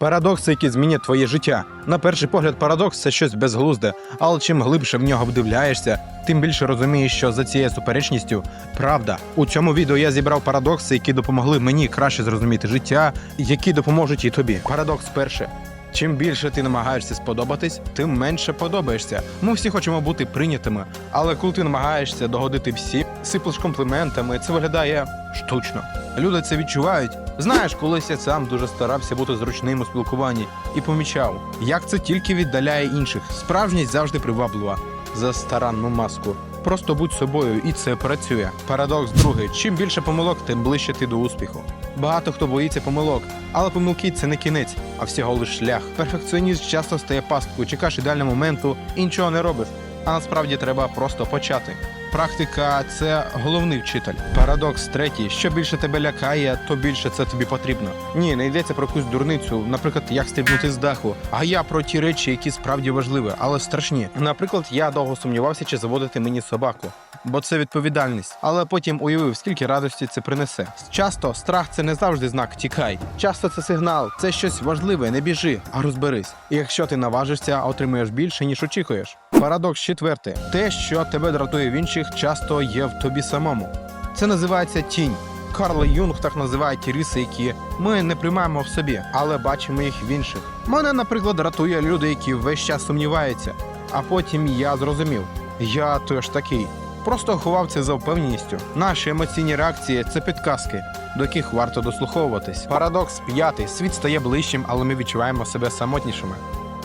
Парадокси, які змінять твоє життя. На перший погляд, парадокс це щось безглузде, але чим глибше в нього вдивляєшся, тим більше розумієш, що за цією суперечністю правда. У цьому відео я зібрав парадокси, які допомогли мені краще зрозуміти життя, які допоможуть і тобі. Парадокс перше. Чим більше ти намагаєшся сподобатись, тим менше подобаєшся. Ми всі хочемо бути прийнятими, але коли ти намагаєшся догодити всім, сиплеш компліментами, це виглядає штучно. Люди це відчувають. Знаєш, колись я сам дуже старався бути зручним у спілкуванні і помічав, як це тільки віддаляє інших. Справжність завжди приваблива за старанну маску. Просто будь собою, і це працює. Парадокс другий: чим більше помилок, тим ближче ти до успіху. Багато хто боїться помилок, але помилки це не кінець, а всього лиш шлях. Перфекціоніст часто стає пасткою, чекаєш ідеального моменту і нічого не робиш. А насправді треба просто почати. Практика це головний вчитель. Парадокс третій: що більше тебе лякає, то більше це тобі потрібно. Ні, не йдеться про якусь дурницю, наприклад, як стрибнути з даху. А я про ті речі, які справді важливі, але страшні. Наприклад, я довго сумнівався, чи заводити мені собаку. Бо це відповідальність, але потім уявив, скільки радості це принесе. Часто страх це не завжди знак тікай. Часто це сигнал, це щось важливе, не біжи, а розберись. І якщо ти наважишся, отримуєш більше, ніж очікуєш. Парадокс четвертий: те, що тебе дратує в інших, часто є в тобі самому. Це називається тінь. Карл Юнг так називає ті риси, які ми не приймаємо в собі, але бачимо їх в інших. Мене, наприклад, дратує люди, які весь час сумніваються. А потім я зрозумів, я теж такий. Просто ховав це за впевненістю. Наші емоційні реакції це підказки, до яких варто дослуховуватись. Парадокс п'ятий: світ стає ближчим, але ми відчуваємо себе самотнішими.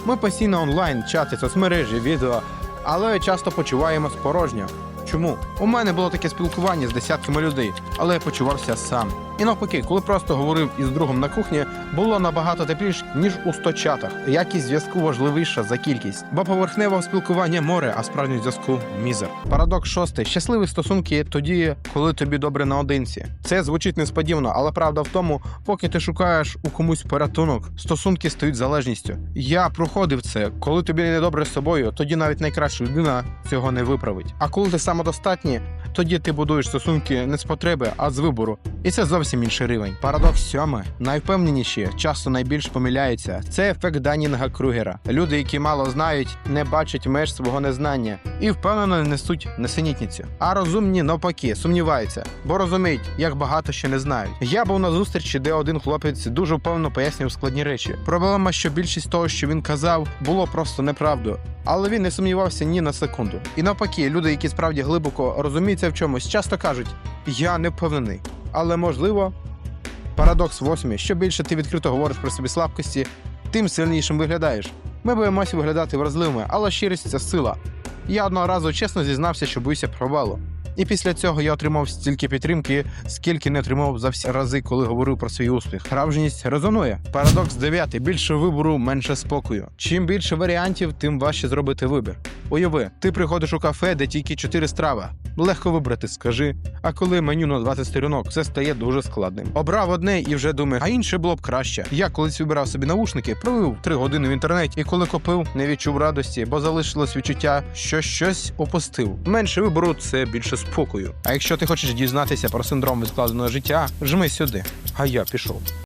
Ми постійно онлайн, чати, соцмережі, відео, але часто почуваємось порожньо. Чому? У мене було таке спілкування з десятками людей, але я почувався сам. І навпаки, коли просто говорив із другом на кухні, було набагато тепліше, ніж у 100 чатах. Якість зв'язку важливіша за кількість, бо поверхневого спілкування море, а справжнього зв'язку мізер. Парадокс шостий: щасливі стосунки тоді, коли тобі добре наодинці. Це звучить несподівано, але правда в тому, поки ти шукаєш у комусь порятунок, стосунки стають залежністю. Я проходив це. Коли тобі не добре з собою, тоді навіть найкраща людина цього не виправить. А коли ти самодостатній, тоді ти будуєш стосунки не з потреби, а з вибору. І це зовсім інший рівень. Парадокс сьомий. Найвпевненіші часто найбільш помиляються. Це ефект Данінга Кругера. Люди, які мало знають, не бачать меж свого незнання і впевнено несуть несенітницю. А розумні навпаки сумніваються, бо розуміють, як багато ще не знають. Я був на зустрічі, де один хлопець дуже впевнено пояснював складні речі. Проблема, що більшість того, що він казав, було просто неправдою. Але він не сумнівався ні на секунду. І навпаки, люди, які справді глибоко розуміються в чомусь, часто кажуть: я не впевнений, але можливо. Парадокс восьмий. Що більше ти відкрито говориш про собі слабкості, тим сильнішим виглядаєш. Ми боїмося виглядати вразливими, але щирість це сила. Я одного разу чесно зізнався, що боюся провалу. І після цього я отримав стільки підтримки, скільки не отримав за всі рази, коли говорив про свій успіх. Справжність резонує. Парадокс дев'ятий. Більше вибору, менше спокою. Чим більше варіантів, тим важче зробити вибір. Уяви, ти приходиш у кафе, де тільки чотири страви. Легко вибрати, скажи. А коли меню на 20 сторінок, це стає дуже складним. Обрав одне і вже думаю, а інше було б краще. Я колись вибирав собі наушники, провів три години в інтернеті, і коли купив, не відчув радості, бо залишилось відчуття, що щось опустив. Менше вибору це більше спокою. А якщо ти хочеш дізнатися про синдром відкладеного життя, жми сюди. А я пішов.